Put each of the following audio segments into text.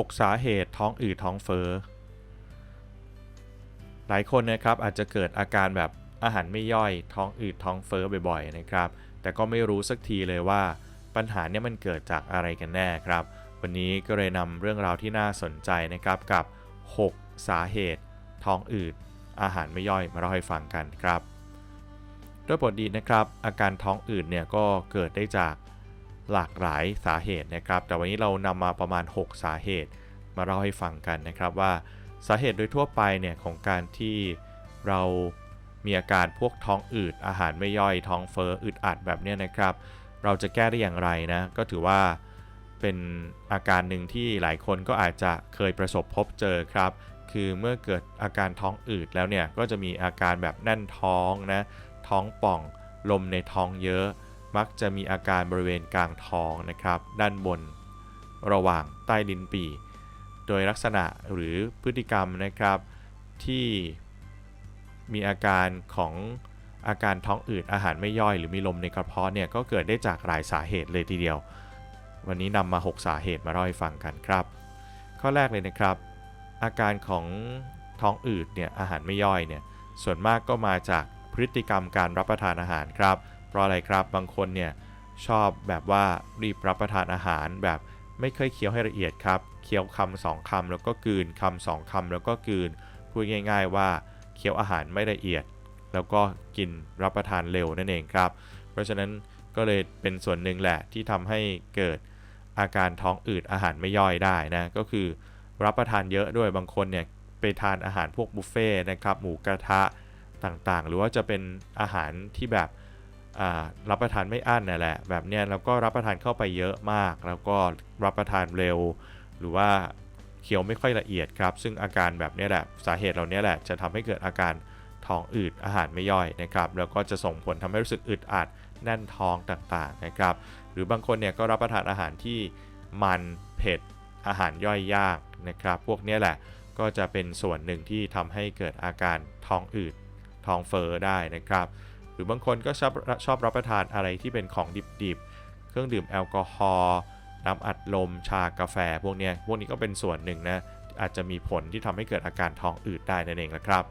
6 สาเหตุท้องอืดท้องเฟ้อหลายคนนะครับอาจจะเกิดอาการแบบอาหารไม่ย่อยท้องอืดท้องเฟ้อบ่อยๆนะครับ แต่ก็ไม่รู้สักทีเลยว่า ปัญหาเนี้มันเกิดจากอะไรกันแน่ครับ วันนี้ก็เลยนำเรื่องราวที่น่าสนใจนะครับกับ 6 สาเหตุ ท้องอืด อาหารไม่ย่อยมาเล่าให้ฟังกันครับ โดยบทดีนะครับ อาการท้องอืดเนี่ยก็เกิดได้จาก หลากหลายสาเหตุนะครับ แต่วันนี้เรานำมาประมาณ 6 สาเหตุ มาเล่าให้ฟังกันนะครับว่าสาเหตุโดยทั่วไปเนี่ยของการที่เรามีอาการพวกท้องอืดอาหารไม่ย่อยท้องเฟ้ออึดอัดแบบนี้นะครับ เราจะแก้ได้อย่างไรนะก็ถือว่าเป็นอาการหนึ่งที่หลายคนก็อาจจะเคยประสบพบเจอครับ คือเมื่อเกิดอาการท้องอืดแล้วเนี่ยก็จะมีอาการแบบแน่นท้องนะท้องป่องลมในท้องเยอะ มักจะมีอาการบริเวณกลางท้องนะครับ ด้านบน ระหว่างใต้ลิ้นปี่ โดยลักษณะหรือพฤติกรรมนะครับ ที่มีอาการของอาการท้องอืดอาหารไม่ย่อย หรือมีลมในกระเพาะเนี่ยก็เกิดได้จากหลายสาเหตุเลยทีเดียว วันนี้นำมา 6 สาเหตุมาเล่าให้ฟังกันครับ ข้อแรกเลยนะครับ อาการของท้องอืดเนี่ยอาหารไม่ย่อยเนี่ยส่วนมากก็มาจากพฤติกรรมการรับประทานอาหารครับ เพราะอะไรครับบางคนเนี่ยชอบแบบว่ารีบรับประทานอาหารแบบไม่เคยเคี้ยวให้ละเอียดครับ เคี้ยวคำสองคำแล้วก็กืนคำสองคำแล้วก็กืน พูดง่าย ๆ ว่าเคี้ยวอาหารไม่ละเอียด แล้วก็กินรับประทานเร็วนั่นเองครับ เพราะฉะนั้นก็เลยเป็นส่วนหนึ่งแหละที่ทำให้เกิดอาการท้องอืดอาหารไม่ย่อยได้นะ ก็คือรับประทานเยอะด้วยบางคนเนี่ยไปทานอาหารพวกบุฟเฟ่นะครับหมูกระทะต่างๆ หรือว่าจะเป็นอาหารที่แบบ รับประทานไม่อั้นนั่นแหละ แบบเนี้ยแล้วก็รับประทานเข้าไปเยอะมาก แล้วก็รับประทานเร็ว หรือว่าเคี้ยวไม่ค่อยละเอียดครับ ซึ่งอาการแบบนี้แหละสาเหตุเหล่านี้แหละจะทำให้เกิดอาการท้องอืดอาหารไม่ย่อยนะครับ แล้วก็จะส่งผลทำให้รู้สึกอึดอัดแน่นท้องต่างๆนะครับ หรือบางคนเนี่ยก็รับประทานอาหารที่มันเผ็ดอาหารย่อยยากนะครับ พวกนี้แหละก็จะเป็นส่วนหนึ่งที่ทำให้เกิดอาการท้องอืดท้องเฟอ้อได้นะครับ รือบางคนก็ชอบชอบรับประทานอะไรที่เป็นของดิบๆ เครื่องดื่มแอลกอฮอล์น้ำอัดลม ชากาแฟ พวกนี้พวกนี้ก็เป็นส่วนหนึ่งนะ อาจจะมีผลที่ทำให้เกิดอาการท้องอืดได้นั่นเองนะครับ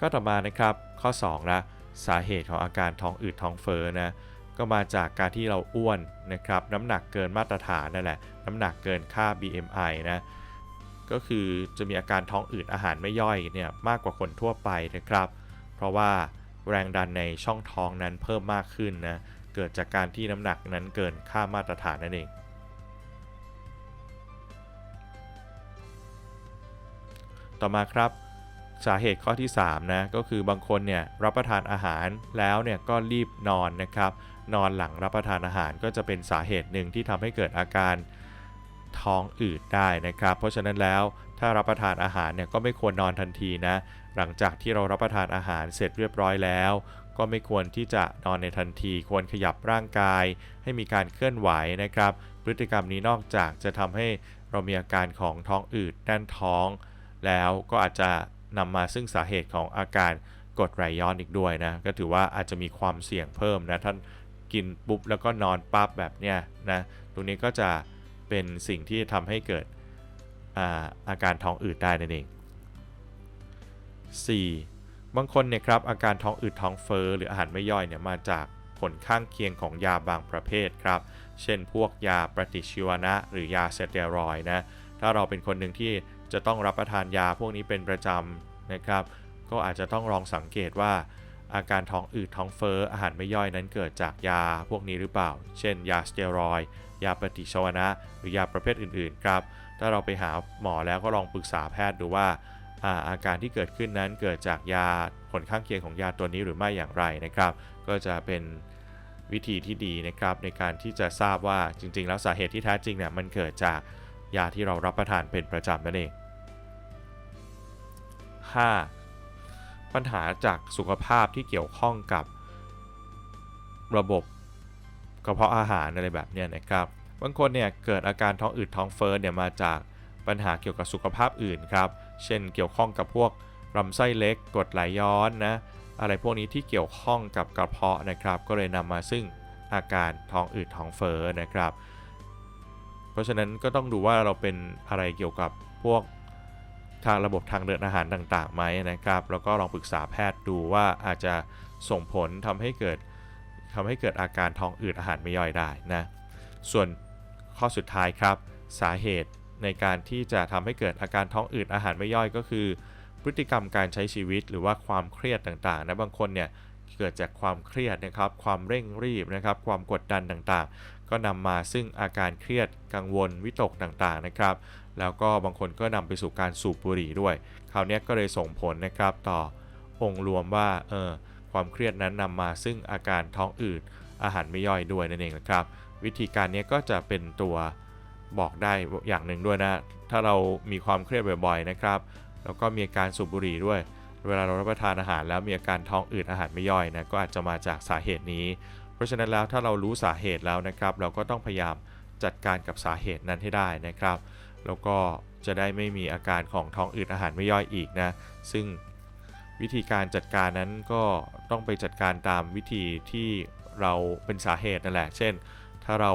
ก็ต่อมานะครับข้อ2นะสาเหตุของอาการท้องอืดท้องเฟ้อนะก็มาจากการที่เราอ้วนนะครับ น้ำหนักเกินมาตรฐานนั่นแหละ น้ำหนักเกินค่า BMI นะก็คือจะมีอาการท้องอืดอาหารไม่ย่อยเนี่ยมากกว่าคนทั่วไปนะครับ เพราะว่าแรงดันในช่องท้องนั้นเพิ่มมากขึ้นนะเกิดจากการที่น้ำหนักนั้นเกินค่ามาตรฐานนั่นเองต่อมาครับสาเหตุข้อที่3นะก็คือบางคนเนี่ยรับประทานอาหารแล้วเนี่ยก็รีบนอนนะครับ นอนหลังรับประทานอาหารก็จะเป็นสาเหตุหนึ่งที่ทำให้เกิดอาการท้องอืดได้นะครับ เพราะฉะนั้นแล้ว ถ้ารับประทานอาหารเนี่ยก็ไม่ควรนอนทันทีนะ หลังจากที่เรารับประทานอาหารเสร็จเรียบร้อยแล้ว ก็ไม่ควรที่จะนอนในทันที ควรขยับร่างกาย ให้มีการเคลื่อนไหวนะครับ พฤติกรรมนี้นอกจากจะทำให้เรามีอาการของท้องอืดแน่นท้อง แล้วก็อาจจะนำมาซึ่งสาเหตุของอาการกดไหลย้อนอีกด้วยนะ ก็ถือว่าอาจจะมีความเสี่ยงเพิ่มนะท่านกินปุ๊บแล้วก็นอนปั๊บแบบเนี้ยนะ ตรงนี้ก็จะเป็นสิ่งที่ทำให้เกิด อาอาการท้องอืดได้นั่นเอง 4. บางคนเนี่ยครับอาการท้องอืดท้องเฟอ้อหรืออาหารไม่ย่อยเนี่ยมาจากผลข้างเคียงของยาบางประเภทครับ เช่นพวกยาปฏิชีวนะ หรือยาสเตียรอยนะ ถ้าเราเป็นคนหนึ่งที่จะต้องรับประทานยาพวกนี้เป็นประจำนะครับ ก็อาจจะต้องลองสังเกตว่า อาการท้องอืดท้องเฟอ้ออาหารไม่ย่อยนั้นเกิดจากยาพวกนี้หรือเปล่า เช่น ยาสเตียรอย ยาปฏิชวนะ หรือยาประเภทอื่นๆครับ ถ้าเราไปหาหมอแล้วก็ลองปรึกษาแพทย์ดูว่าอาอาการที่เกิดขึ้นนั้นเกิดจากยาผลข้างเคียงของยาตัวนี้หรือไม่อย่างไรนะครับ ก็จะเป็นวิธีที่ดีนะครับในการที่จะทราบว่าจริง ๆ แล้วสาเหตุที่แท้จริงเนี่ยมันเกิดจากยาที่เรารับประทานเป็นประจำนั่นเอง 5. ปัญหาจากสุขภาพที่เกี่ยวข้องกับระบบ กระเพาะอาหารอะไรแบบนี้นะครับบางคนเนี่ยเกิดอาการท้องอืดท้องเฟ้อเนี่ยมาจากปัญหาเกี่ยวกับสุขภาพอื่นครับ เช่นเกี่ยวข้องกับพวกลำไส้เล็กกรดไหลย้อนนะอะไรพวกนี้ที่เกี่ยวข้องกับกระเพาะนะครับ ก็เลยนำมาซึ่งอาการท้องอืดท้องเฟ้อนะครับ เพราะฉะนั้นก็ต้องดูว่าเราเป็นอะไรเกี่ยวกับพวกทางระบบทางเดินอาหารต่างๆไหมนะครับ แล้วก็ลองปรึกษาแพทย์ดูว่าอาจจะส่งผลทำให้เกิด ทำให้เกิดอาการท้องอืดอาหารไม่ย่อยได้นะ ส่วนข้อสุดท้ายครับ สาเหตุในการที่จะทำให้เกิดอาการท้องอืดอาหารไม่ย่อยก็คือ พฤติกรรมการใช้ชีวิตหรือว่าความเครียดต่างๆนะบางคนเนี่ยเกิดจากความเครียดนะครับ ความเร่งรีบนะครับ ความกดดันต่างๆ ก็นำมาซึ่งอาการเครียดกังวลวิตกต่างๆนะครับ แล้วก็บางคนก็นำไปสู่การสูบบุหรี่ด้วย คราวนี้ก็เลยส่งผลนะครับต่อองค์รวมว่าเออ ความเครียดนั้นนำมาซึ่งอาการท้องอืดอาหารไม่ย่อยด้วยนั่นเองนะครับ วิธีการนี้ก็จะเป็นตัวบอกได้อย่างหนึ่งด้วยนะ ถ้าเรามีความเครียดบ่อยๆนะครับแล้วก็มีอาการสูบบุหรี่ด้วย เวลาเรารับประทานอาหารแล้วมีอาการท้องอืดอาหารไม่ย่อยนะก็อาจจะมาจากสาเหตุนี้ เพราะฉะนั้นแล้วถ้าเรารู้สาเหตุแล้วนะครับ เราก็ต้องพยายามจัดการกับสาเหตุนั้นให้ได้นะครับ แล้วก็จะได้ไม่มีอาการของท้องอืดอาหารไม่ย่อยอีกนะ ซึ่ง วิธีการจัดการนั้นก็ต้องไปจัดการตามวิธีที่เราเป็นสาเหตุนั่นแหละ เช่น ถ้าเรา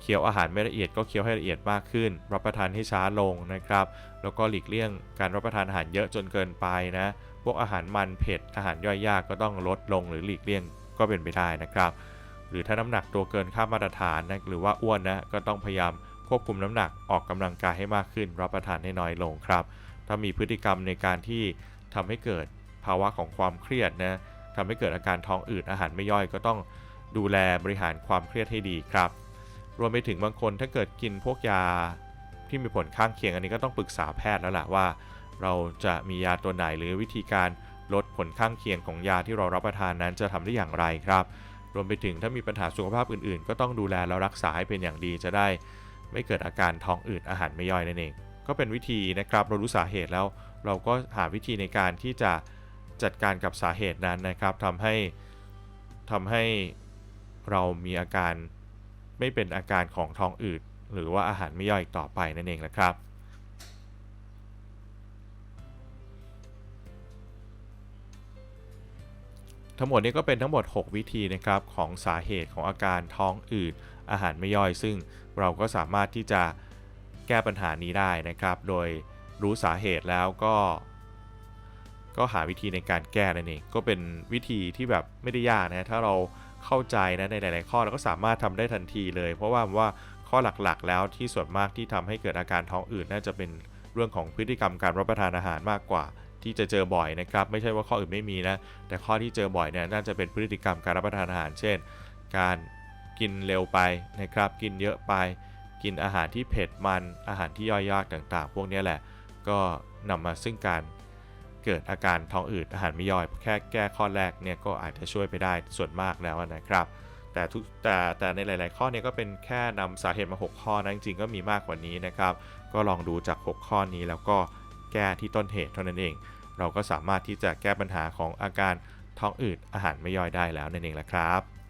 เคี้ยวอาหารไม่ละเอียดก็เคี้ยวให้ละเอียดมากขึ้น รับประทานให้ช้าลงนะครับ แล้วก็หลีกเลี่ยงการรับประทานอาหารเยอะจนเกินไปนะ พวกอาหารมันเผ็ดอาหารย่อยยากก็ต้องลดลงหรือหลีกเลี่ยงก็เป็นไปได้นะครับ หรือถ้าน้ำหนักตัวเกินค่ามาตรฐานนะหรือว่าอ้วนนะก็ต้องพยายามควบคุมน้ำหนักออกกำลังกายให้มากขึ้น รับประทานให้น้อยลงครับ ถ้ามีพฤติกรรมในการที่ทำให้เกิด ภาวะของความเครียดนะทำให้เกิดอาการท้องอืดอาหารไม่ย่อยก็ต้องดูแลบริหารความเครียดให้ดีครับ รวมไปถึงบางคนถ้าเกิดกินพวกยาที่มีผลข้างเคียงอันนี้ก็ต้องปรึกษาแพทย์แล้วล่ะว่า เราจะมียาตัวไหนหรือวิธีการลดผลข้างเคียงของยาที่เรารับประทานนั้นจะทำได้อย่างไรครับ รวมไปถึงถ้ามีปัญหาสุขภาพอื่นๆ ก็ต้องดูแลแล้วรักษาให้เป็นอย่างดีจะได้ ไม่เกิดอาการท้องอืดอาหารไม่ย่อยนั่นเอง ก็เป็นวิธีนะครับเรารู้สาเหตุแล้ว เราก็หาวิธีในการที่จะ จัดการกับสาเหตุนั้นนะครับทำให้ทำให้เรามีอาการไม่เป็นอาการของท้องอืดหรือว่าอาหารไม่ย่อยอีกต่อไปนั่นเองนะครับ ทั้งหมดนี้ก็เป็นทั้งหมด 6 วิธีนะครับของสาเหตุของอาการท้องอืดอาหารไม่ย่อย ซึ่งเราก็สามารถที่จะแก้ปัญหานี้ได้นะครับ โดยรู้สาเหตุแล้วก็ ก็หาวิธีในการแก้นั่นเอง ก็เป็นวิธีที่แบบไม่ได้ยากนะถ้าเราเข้าใจนะในหลาย ๆ ข้อเราก็สามารถทำได้ทันทีเลย เพราะว่าว่าข้อหลัก ๆ แล้วที่ส่วนมากที่ทำให้เกิดอาการท้องอืดน่าจะเป็นเรื่องของพฤติกรรมการรับประทานอาหารมากกว่า ที่จะเจอบ่อยนะครับ ไม่ใช่ว่าข้ออื่นไม่มีนะแต่ข้อที่เจอบ่อยเนี่ยน่าจะเป็นพฤติกรรมการรับประทานอาหาร เช่น การกินเร็วไปนะครับ กินเยอะไป กินอาหารที่เผ็ดมันอาหารที่ย่อยยากต่าง ๆ พวกนี้แหละ ก็นำมาซึ่งการ เกิดอาการท้องอืดอาหารไม่ย่อย แค่แก้ข้อแรกเนี่ยก็อาจจะช่วยไปได้ส่วนมากแล้วนะครับ แต่ทุกแต่แต่ในหลาย ๆ ข้อเนี่ยก็เป็นแค่นำสาเหตุมา 6 ข้อนะจริงๆก็มีมากกว่านี้นะครับ ก็ลองดูจาก 6 ข้อนี้แล้วก็แก้ที่ต้นเหตุเท่านั้นเอง เราก็สามารถที่จะแก้ปัญหาของอาการท้องอืดอาหารไม่ย่อยได้แล้วนั่นเองแหละครับ